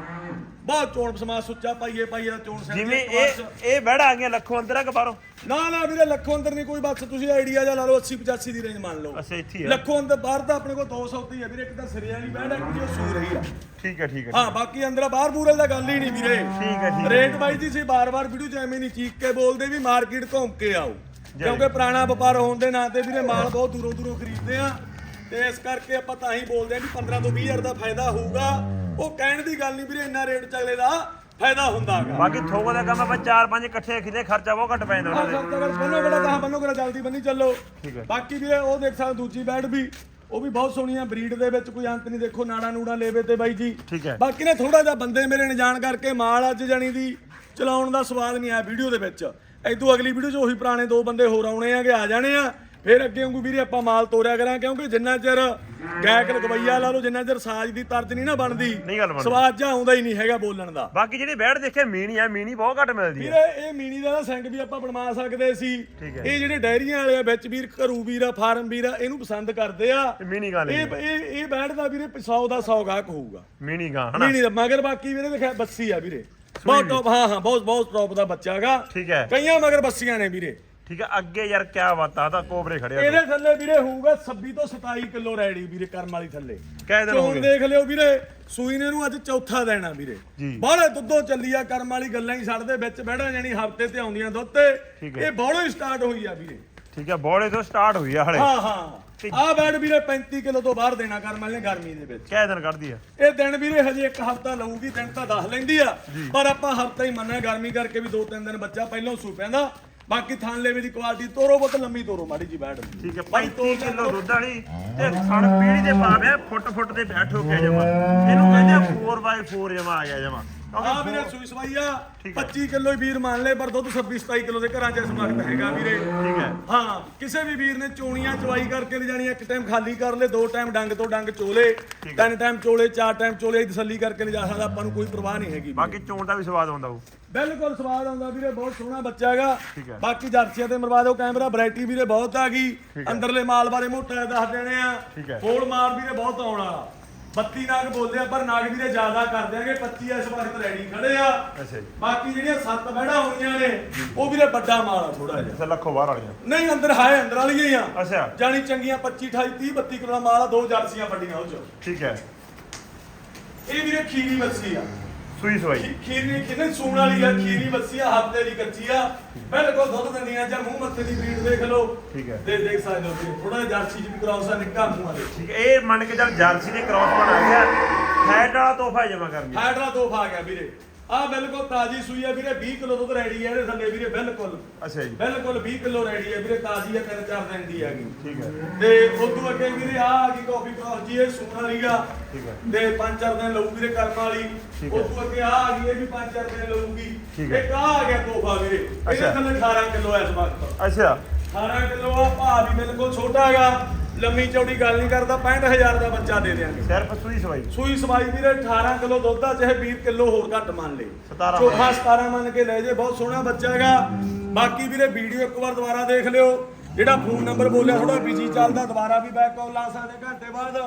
ਬਹੁਤ ਚੋਣ ਪਸਮਾ ਸੁੱਚਾ ਪਾਈਏ ਪਾਈਏ ਦਾ ਚੋਣ ਸੈਂਟਰ ਜਿਵੇਂ ਇਹ ਇਹ ਬੈੜਾ ਆ ਗਿਆ ਲੱਖੋਂ ਅੰਦਰ ਆ ਕਿ ਬਾਹਰੋਂ? ਨਾ ਨਾ ਵੀਰੇ ਲੱਖੋਂ ਅੰਦਰ ਨਹੀਂ ਕੋਈ ਬਸ ਤੁਸੀਂ ਆਈਡੀਆ ਜਾਂ ਲਾ ਲਓ 80 85 ਦੀ ਰੇਂਜ ਮੰਨ ਲਓ। ਅੱਛਾ ਇੱਥੇ ਹੀ ਆ। ਲੱਖੋਂ ਅੰਦਰ ਬਾਹਰ ਤਾਂ ਆਪਣੇ ਕੋਲ 200 ਤੇ ਹੀ ਆ ਵੀਰੇ ਇੱਕ ਤਾਂ ਸਿਰੇ ਵਾਲੀ ਹੈ ਕਿ ਉਹ ਸੂ ਰਹੀ ਆ। ਠੀਕ ਹੈ ਠੀਕ ਹੈ ਹਾਂ ਬਾਕੀ ਅੰਦਰ ਬਾਹਰ ਬੂਰਲ ਦਾ ਗੱਲ ਹੀ ਨਹੀਂ ਵੀਰੇ। ਠੀਕ ਹੈ ਠੀਕ ਹੈ ਰੇਟ ਬਾਈ ਜੀ ਸੀ ਬਾਰ-ਬਾਰ ਵੀਡੀਓ ਚ ਐਵੇਂ ਨਹੀਂ ਚੀਕ ਕੇ ਬੋਲਦੇ ਵੀ ਮਾਰਕੀਟ ਘੁੰਮ ਕੇ ਆਓ। ਕਿਉਂਕਿ ਪੁਰਾਣਾ ਵਪਾਰ ਹੋਣ ਦੇ ਨਾਂ ਤੇ ਵੀਰੇ ਮਾਲ ਬਹੁਤ ਦੂਰੋਂ ਦੂਰੋਂ ਖਰੀਦਦੇ ਆ। ਤੇ ਇਸ ਕਰਕੇ ਆਪਾਂ ਤਾਂ ਹੀ ਬੋਲਦੇ ਆ ਵੀ 15 ਤੋਂ 20 ਹਜ਼ਾਰ ਦਾ ਫਾਇਦਾ ਹੋਊਗਾ। ਉਹ ਕਹਿਣ ਦੀ ਗੱਲ ਨਹੀਂ ਵੀਰੇ ਇੰਨਾ ਰੇਟ ਚੱਲੇ ਦਾ ਫਾਇਦਾ ਹੁੰਦਾਗਾ ਬਾਕੀ ਥੋਕ ਦਾ ਕੰਮ ਆਪਾਂ ਚਾਰ ਪੰਜ ਇਕੱਠੇ ਖਿਦੇ ਖਰਚਾ ਬਹੁਤ ਘੱਟ ਪੈਂਦਾ ਉਹਨਾਂ ਦੇ। ਬੰਨੋ ਬੜਾ ਕਹਾ ਬੰਨੋ ਕਰਾ ਜਲਦੀ ਬੰਨੀ ਚੱਲੋ। ਠੀਕ ਹੈ। ਬਾਕੀ ਵੀਰੇ ਉਹ ਦੇਖ ਸਕਦੇ ਦੂਜੀ ਬੈਡ ਵੀ ਉਹ ਵੀ ਬਹੁਤ ਸੋਹਣੀਆਂ ਬਰੀਡ ਦੇ ਵਿੱਚ ਕੋਈ ਅੰਤ ਨਹੀਂ ਦੇਖੋ ਨਾੜਾ ਨੂੜਾ ਲੇਵੇ ਤੇ ਬਾਈ ਜੀ। ਠੀਕ ਹੈ। ਬਾਕੀ ਨੇ ਥੋੜਾ ਜਿਹਾ ਬੰਦੇ ਮੇਰੇ ਨੇ ਜਾਣ ਕਰਕੇ ਮਾਲ ਅੱਜ ਜਾਣੀ ਦੀ ਚਲਾਉਣ ਦਾ ਸਵਾਦ ਨਹੀਂ ਆਇਆ ਵੀਡੀਓ ਦੇ ਵਿੱਚ। ਐਦੋਂ ਅਗਲੀ ਵੀਡੀਓ 'ਚ ਉਹੀ ਪੁਰਾਣੇ ਦੋ ਬੰਦੇ ਹੋਰ ਆਉਣੇ ਆਗੇ ਆ ਜਾਣੇ ਆ। ਫਿਰ ਅੱਗੇ ਵਾਂਗੂ ਵੀਰੇ ਆਪਾਂ ਮਾਲ ਤੋਰਿਆ ਕਰਾਂ ਕਿਉਂਕਿ ਜਿੰਨਾ ਚਿਰ ਗਾਇਕ ਲਗਵਈਆ ਲਾ ਲਓ ਜਿੰਨਾ ਚਿਰ ਸਾਜ ਦੀ ਤਰਜ ਨਹੀਂ ਨਾ ਬਣਦੀ ਨਹੀਂ ਗੱਲ ਬਣਦੀ। ਸਵਾਦ ਜਾ ਆਉਂਦਾ ਹੀ ਨਹੀਂ ਹੈਗਾ ਬੋਲਣ ਦਾ। ਬਾਕੀ ਜਿਹੜੀ ਬੈੜ ਦੇਖੇ ਮੀਣੀ ਆ ਮੀਣੀ ਬਹੁਤ ਘੱਟ ਮਿਲਦੀ ਆ। ਵੀਰੇ ਇਹ ਮੀਨੀ ਦਾ ਨਾ ਸਿੰਘ ਵੀ ਆਪਾਂ ਬਣਵਾ ਸਕਦੇ ਸੀ। ਠੀਕ ਹੈ। ਇਹ ਜਿਹੜੇ ਡੈਰੀਆਂ ਵਾਲੇ ਆ ਵਿੱਚ ਵੀਰ ਘਰੂ ਵੀਰ ਆ ਫਾਰਮ ਵੀਰ ਆ ਇਹਨੂੰ ਪਸੰਦ ਕਰਦੇ ਆ। ਤੇ ਮੀਣੀ ਗਾਂ ਲਈ ਇਹ ਇਹ ਇਹ ਬੈਠ ਦਾ ਵੀਰੇ 100 ਦਾ 100 ਗਾਹਕ ਹੋਊਗਾ। ਮੀਣੀ ਗਾਂ ਹਨਾ? ਮੀਨੀ ਦਾ ਮਗਰ ਬਾਕੀ ਵੀਰੇ ਦੇਖਿਆ ਬੱਸੀ ਆ ਵੀਰੇ। ਬਹੁਤ ਟੌਪ ਹਾਂ ਹਾਂ ਬਹੁਤ ਬਹੁਤ ਟੌਪ ਦਾ ਬੱਚਾ ਹੈਗਾ ਠੀਕ ਹੈ। ਕਈਆਂ ਮਗਰ ਬੱਸੀਆਂ ਨੇ ਵੀਰੇ। ਠੀਕ ਹੈ ਅੱਗੇ ਯਾਰ ਕਿਆ ਬਾਤਾਂ ਤਾਂ ਕੋਬਰੇ ਖੜਿਆ ਇਹਦੇ ਥੱਲੇ ਵੀਰੇ ਹੋਊਗਾ 26 ਤੋਂ 27 ਕਿਲੋ ਰੈਡੀ ਵੀਰੇ ਕਰਮ ਵਾਲੀ ਥੱਲੇ। ਕਹਿ ਦਿਨ ਹੋ ਚੋਣ ਗਏ ਦੇਖ ਲਿਓ ਵੀਰੇ ਸੂਈ ਨੇ ਨੂੰ ਅੱਜ ਚੌਥਾ ਦੇਣਾ ਵੀਰੇ। ਬਾਹਲੇ ਦੁੱਧੋਂ ਚੱਲੀ ਆ ਕਰਮ ਵਾਲੀ ਗੱਲਾਂ ਹੀ ਛੱਡਦੇ ਵਿੱਚ ਬਹਿਣਾ ਜਾਨੀ ਹਫ਼ਤੇ ਤੇ ਆਉਂਦੀਆਂ ਦੁੱਧ। ਤੇ। ਇਹ ਬੌੜੋ ਹੀ ਸਟਾਰਟ ਹੋਈ ਆ ਵੀਰੇ। ਠੀਕ ਹੈ ਬੋਲੇ ਤੋਂ ਸਟਾਰਟ ਹੋਈ ਆ ਹਲੇ। ਹਾਂ ਹਾਂ। ਆ ਬੈਡ ਵੀਰੇ 35 ਕਿਲੋ ਤੋਂ ਬਾਹਰ ਦੇਣਾ ਕਰਮ ਵਾਲੀ ਨੇ ਗਰਮੀ ਦੇ ਵਿੱਚ। ਕਹਿ ਦਿਨ ਕੱਢਦੀ ਆ। ਇਹ ਦਿਨ ਵੀਰੇ ਹਜੇ ਇੱਕ ਹਫਤਾ ਲਊਗੀ ਦਿਨ ਤਾਂ ਦੱਸ ਲੈਂਦੀ ਆ। ਪਰ ਆਪਾਂ ਹਫਤਾ ਹੀ ਮੰਨਿਆ ਗਰਮੀ ਕਰਕੇ ਵੀ ਦੋ ਤਿੰਨ ਦਿਨ ਬੱਚਾ ਪਹਿਲਾਂ ਸੂ ਪੈਂਦਾ ਬਾਕੀ ਥਾਂ ਲੈਵੇ ਦੀ ਕੁਆਲਿਟੀ ਤੋਰੋ ਬਹੁਤ ਲੰਮੀ ਤੋਰੋ ਮਾੜੀ ਜੀ ਬੈਡ ਠੀਕ ਹੈ 35 ਕਿਲੋ ਦੁੱਧ ਵਾਲੀ ਤੇ ਖਣ ਪੀੜੀ ਦੇ ਪਾਵੇ ਫੁੱਟ ਫੁੱਟ ਤੇ ਬੈਠੋ ਕੇ ਜਮਾ। ਇਹਨੂੰ ਕਹਿੰਦੇ ਆ 4x4 ਜਮਾ ਆ ਗਿਆ ਜਮਾ। ਆ ਵੀਰੇ ਸੂਈ ਸਵਾਈ ਆ। 25 ਕਿਲੋ ਹੀ ਵੀਰ ਮੰਨ ਲੈ ਪਰ ਦੁੱਧ 26 27 ਕਿਲੋ ਦੇ ਘਰਾਂ 'ਚ ਇਸ ਵਕਤ ਹੈਗਾ ਵੀਰੇ। ਠੀਕ ਹੈ। ਹਾਂ ਕਿਸੇ ਵੀ ਵੀਰ ਨੇ ਚੋਣੀਆਂ ਚਵਾਈ ਕਰਕੇ ਲੈ ਜਾਣੀ ਇੱਕ ਟਾਈਮ ਖਾਲੀ ਕਰ ਲੈ ਦੋ ਟਾਈਮ ਡੰਗ ਤੋਂ ਡੰਗ ਚੋਲੇ ਤਿੰਨ ਟਾਈਮ ਚੋਲੇ ਚਾਰ ਟਾਈਮ ਚੋਲੇ ਤਸੱਲੀ ਕਰਕੇ ਲੈ ਜਾ ਸਕਦਾ ਆਪਾਂ ਨੂੰ ਕੋਈ ਪਰਵਾਹ ਨਹੀਂ ਹੈਗੀ। ਬਾਕੀ ਚੋਣ ਦਾ ਵੀ ਸਵਾਦ ਆਉਂਦਾ ਉਹ। ਬਿਲਕੁਲ ਸਵਾਦ ਆਉਂਦਾ ਵੀਰੇ ਬਹੁਤ ਸੋਹਣਾ ਬੱਚਾ ਹੈਗਾ। ਬਾਕੀ ਜਰਸੀਆਂ ਤੇ ਮਰਵਾ ਦਿਓ ਕੈਮਰਾ ਵੈਰਾਈਟੀ ਵੀਰੇ ਬਹੁਤ ਆ ਗਈ। ਅੰਦਰਲੇ ਮਾਲ ਬਾਰੇ ਮੋਟਾ ਦੱਸ ਦੇਣੇ ਆ। ਫੋਲ ਮਾਰ ਵੀਰੇ ਬਹੁਤ ਆਉਣ ਵਾਲਾ। 32 ਨਾਗ ਬੋਲਦੇ ਆ ਪਰ ਨਾਗ ਵੀਰੇ ਜ਼ਿਆਦਾ ਕਰ ਦਿਆਂਗੇ 25 ਇਸ ਵਕਤ ਰੈਡੀ ਖੜੇ ਆ। ਅੱਛਾ ਜੀ। ਬਾਕੀ ਜਿਹੜੀਆਂ ਸੱਤ ਬਹਿੜਾ ਹੋਈਆਂ ਨੇ ਉਹ ਵੀਰੇ ਵੱਡਾ ਮਾਲ ਆ ਥੋੜਾ ਜਿਹਾ। ਅੱਛਾ ਲੱਖੋ ਬਾਹਰ ਵਾਲੀਆਂ। ਨਹੀਂ ਅੰਦਰ ਹਾਏ ਅੰਦਰ ਵਾਲੀਆਂ ਹੀ ਆ। ਅੱਛਾ। ਜਾਣੀ ਚੰਗੀਆਂ 25 28 30 32 ਕਿਲੋ ਦਾ ਮਾਲ ਆ ਦੋ ਜਰਸੀਆਂ ਵੱਡੀਆਂ ਉਹ ਚ। ਠੀਕ ਹੈ। ਇਹ ਵੀਰੇ ਖੀਰੀ ਬੱਸੀ ਆ। ਸੂਈ ਸਵਾਈ। ਖੀ- ਖੀਰੀ ਕਿਨੇ ਸੂਣ ਵਾਲੀ ਆ ਖੀਰੀ ਬੱਸੀ ਆ ਹਫ਼ਤੇ ਦੀ ਕੱਚੀ ਆ। ਬਿਲਕੁਲ ਦੁੱਧ ਦਿੰਦੀਆਂ ਜਾਂ ਮੂੰਹ ਮੱਥੇ ਦੀ ਬਰੀਡ ਦੇਖ ਲਓ। ਠੀਕ ਹੈ। ਤੇ ਦੇਖ ਸਕਦੇ ਹੋ ਤੁਸੀਂ ਥੋੜਾ ਜਰਸੀ ਚ ਵੀ ਕਰਾਉਸ ਆ ਨਿੱਕਾ ਮੂੰਹਾਂ ਦੇ ਠੀਕ ਹੈ ਇਹ ਮੰਨ ਕੇ ਚੱਲ ਜਰਸੀ ਦੇ ਕ੍ਰਾਸ ਬਣ ਆ ਗਿਆ ਫੈਟ ਵਾਲਾ ਤੋਹਫਾ ਜਮਾ ਕਰਨੀ। ਹਾਈਡਰਾ ਤੋਹਫਾ ਆ ਗਿਆ ਵੀਰੇ। ਆ ਬਿਲਕੁਲ ਤਾਜੀ ਸੂਈ ਆ ਵੀਰੇ 20 ਕਿਲੋ ਦੁੱਧ ਰੈਡੀ ਆ ਇਹਦੇ ਥੱਲੇ ਵੀਰੇ ਬਿਲਕੁਲ। ਅੱਛਾ ਜੀ। ਬਿਲਕੁਲ 20 ਕਿਲੋ ਰੈਡੀ ਆ ਵੀਰੇ ਤਾਜੀ ਆ ਤਿੰਨ ਚਾਰ ਦਿਨ ਦੀ ਹੈਗੀ। ਠੀਕ ਹੈ ਤੇ ਉਦੋਂ ਅੱਗੇ ਵੀਰੇ ਆ ਆ ਗਈ ਕਾਫੀ ਕ੍ਰਾਸ ਜੀ ਇਹ ਸੂਣ ਵਾਲੀ ਆ। ਠੀਕ ਹੈ ਤੇ ਪੰਜ ਚਾਰ ਦਿਨ ਲਊ ਵੀਰੇ ਕਰਮ ਵਾਲੀ। ਉਦੋਂ ਅੱਗੇ ਆ ਆ ਗਈ ਇਹ ਵੀ ਪੰਜ ਚਾਰ ਦਿਨ ਲਊਗੀ। ਇੱਕ ਆ ਆ ਗਿਆ ਤੋਹਫਾ ਵੀਰੇ ਇਹਦੇ। ਥੱਲੇ 18 ਕਿਲੋ ਇਸ ਵਕਤ ਅੱਛਾ। 18 ਕਿਲੋ ਆ ਭਾਅ ਵੀ ਬਿਲਕੁਲ ਛੋਟਾ ਹੈਗਾ। ਲੰਮੀ ਚੌੜੀ ਗੱਲ ਨਹੀਂ ਕਰਦਾ 65000 ਦਾ ਬੱਚਾ ਦੇ ਦਿਆਂਗੇ। ਸਿਰਫ ਸੂਈ ਸਵਾਈ। ਸੂਈ ਸਵਾਈ ਵੀਰੇ 18 ਕਿਲੋ ਦੁੱਧ ਆ ਚਾਹੇ 20 ਕਿਲੋ ਹੋਰ ਘੱਟ ਮੰਨ ਲੇ 17 ਚੋਖਾ 17 ਮੰਨ ਕੇ ਲੈ ਜੇ ਬਹੁਤ ਸੋਹਣਾ ਬੱਚਾ ਹੈਗਾ। ਬਾਕੀ ਵੀਰੇ ਵੀਡੀਓ ਇੱਕ ਵਾਰ ਦੁਬਾਰਾ ਦੇਖ ਲਿਓ। ਜਿਹੜਾ ਫੋਨ ਨੰਬਰ ਬੋਲਿਆ ਥੋੜਾ ਬਿਜ਼ੀ ਚੱਲਦਾ ਦੁਬਾਰਾ ਵੀ ਬੈਕ ਕਾਲ ਲਾ ਸਕਦੇ ਘੰਟੇ ਬਾਅਦ।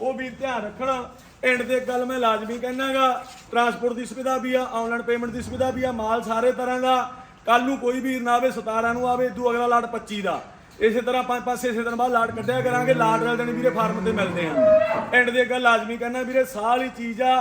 ਉਹ ਵੀ ਧਿਆਨ ਰੱਖਣਾ। ਐਂਡ ਇੱਕ ਗੱਲ ਮੈਂ ਲਾਜ਼ਮੀ ਕਹਿਣਾਗਾ ਟਰਾਂਸਪੋਰਟ ਦੀ ਸੁਵਿਧਾ ਵੀ ਆ ਆਨਲਾਈਨ ਪੇਮੈਂਟ ਦੀ ਸੁਵਿਧਾ ਵੀ ਆ ਮਾਲ ਸਾਰੇ ਤਰ੍ਹਾਂ ਦਾ। ਕੱਲ ਨੂੰ ਕੋਈ ਵੀਰ ਨਾ ਆਵੇ 17 ਨੂੰ ਆਵੇ ਇਦੋਂ ਅਗਲਾ ਲਾਟ 25 ਦਾ। ਇਸੇ ਤਰ੍ਹਾਂ ਪੰਜ ਪੰਜ ਛੇ ਛੇ ਦਿਨ ਬਾਅਦ ਲਾਟ ਕੱਢਿਆ ਕਰਾਂਗੇ। ਲਾਟ ਵਾਲੇ ਦਿਨ ਵੀਰੇ ਫਾਰਮ ਤੇ ਮਿਲਦੇ ਆ ਐਂਡ ਦੀ ਗੱਲ ਲਾਜ਼ਮੀ ਕਹਿਣਾ ਵੀਰੇ ਸਾਲ ਹੀ ਚੀਜ਼ ਆ।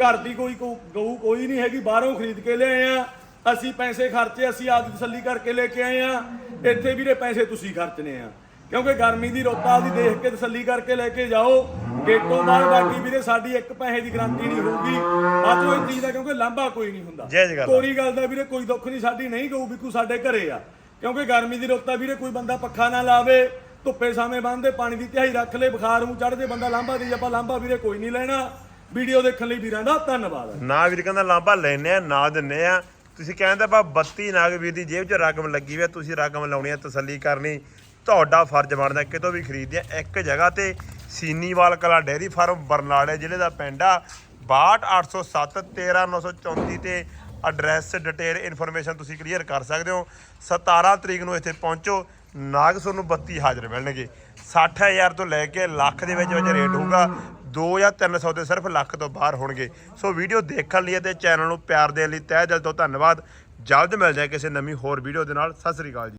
ਘਰ ਦੀ ਕੋਈ ਗਊ ਕੋਈ ਨਹੀਂ ਹੈਗੀ ਬਾਹਰੋਂ ਖਰੀਦ ਕੇ ਲਿਆਏ ਆ। ਅਸੀਂ ਪੈਸੇ ਖਰਚੇ ਅਸੀਂ ਆਪ ਤਸੱਲੀ ਕਰਕੇ ਲੈ ਕੇ ਆਏ ਆ। ਇੱਥੇ ਵੀਰੇ ਪੈਸੇ ਤੁਸੀਂ ਖਰਚਨੇ ਆ। ਕਿਉਂਕਿ ਗਰਮੀ ਦੀ ਰੁੱਤ ਆ ਦੀ ਦੇਖ ਕੇ ਤਸੱਲੀ ਕਰਕੇ ਲੈ ਕੇ ਜਾਓ। ਗੇਟੋਂ ਬਾਹਰ ਬਾਕੀ ਵੀਰੇ ਸਾਡੀ ਇੱਕ ਪੈਸੇ ਦੀ ਗਾਰੰਟੀ ਨਹੀਂ ਹੋਊਗੀ। ਬਾਅਦੋਂ ਇਹ ਚੀਜ਼ ਦਾ ਕਿਉਂਕਿ ਲਾਂਭਾ ਕੋਈ ਨਹੀਂ ਹੁੰਦਾ। ਜਾਇਜ਼ ਗੱਲ ਦਾ ਵੀਰੇ ਕੋਈ ਦੁੱਖ ਨਹੀਂ ਸਾਡੀ ਨਹੀਂ ਗਊ ਵੀ ਕੋਈ ਸਾਡੇ ਘਰੇ ਆ। ਕਿਉਂਕਿ ਗਰਮੀ ਦੀ ਰੁੱਤ ਆ ਵੀਰੇ, ਕੋਈ ਬੰਦਾ ਪੱਖਾ ਨਾ ਲਾਵੇ, ਧੁੱਪੇ ਸਾਵੇਂ ਬੰਨਦੇ ਪਾਣੀ ਦੀ ਤਿਹਾਈ ਰੱਖ ਲੈ, ਬੁਖਾਰ ਨੂੰ ਚੜ੍ਹਦੇ, ਬੰਦਾ ਲਾਂਭਾ ਦੀ ਆਪਾਂ ਲਾਂਭਾ ਵੀਰੇ ਕੋਈ ਨਹੀਂ ਲੈਣਾ। ਵੀਡੀਓ ਦੇਖਣ ਲਈ ਵੀਰਾਂ ਦਾ ਧੰਨਵਾਦ। ਨਾ ਵੀਰ ਕਹਿੰਦਾ ਲਾਂਭਾ ਲੈਨੇ ਆ, ਨਾ ਦਿੰਨੇ ਆ। ਤੁਸੀਂ ਕਹਿੰਦੇ ਬਾ 32 ਨਾਗ ਵੀਰ ਦੀ ਜੇਬ 'ਚ ਰਕਮ ਲੱਗੀ ਹੋਈ ਆ, ਤੁਸੀਂ ਰਕਮ ਲਾਉਣੀ ਆ, ਤਸੱਲੀ ਕਰਨੀ। ਤੁਹਾਡਾ ਫਰਜ਼ ਬਣਦਾ ਕਿਤੋਂ ਵੀ ਖਰੀਦਦੇ ਆ, ਇੱਕ ਜਗ੍ਹਾ ਤੇ ਸੀਨੀਵਾਲ ਕਲਾ ਡੇਅਰੀ ਫਾਰਮ ਬਰਨਾਲੇ ਜ਼ਿਲ੍ਹੇ ਦਾ ਪਿੰਡ ਆ 62807 13934 ਤੇ ਐਡਰੈਸ ਡਿਟੇਲ ਇਨਫੋਰਮੇਸ਼ਨ ਤੁਸੀਂ ਕਲੀਅਰ ਕਰ ਸਕਦੇ ਹੋ। 17 ਤਰੀਕ ਨੂੰ ਇੱਥੇ ਪਹੁੰਚੋ। ਨਾਗ ਤੁਹਾਨੂੰ 32 ਹਾਜ਼ਰ ਮਿਲਣਗੇ। 60000 ਤੋਂ ਲੈ ਕੇ ਲੱਖ ਦੇ ਵਿੱਚ ਵਿੱਚ ਰੇਟ ਹੋਊਗਾ। 2 ਜਾਂ 300 ਤੇ ਸਿਰਫ ਲੱਖ ਤੋਂ ਬਾਹਰ ਹੋਣਗੇ। ਸੋ ਵੀਡੀਓ ਦੇਖਣ ਲਈ ਅਤੇ ਚੈਨਲ ਨੂੰ ਪਿਆਰ ਦੇਣ ਲਈ ਤਹਿ ਦਿਲ ਤੋਂ ਧੰਨਵਾਦ। ਜਲਦ ਮਿਲ ਜਾਏ ਕਿਸੇ ਨਵੀਂ ਹੋਰ ਵੀਡੀਓ ਦੇ ਨਾਲ। ਸਤਿ ਸ੍ਰੀ ਅਕਾਲ ਜੀ।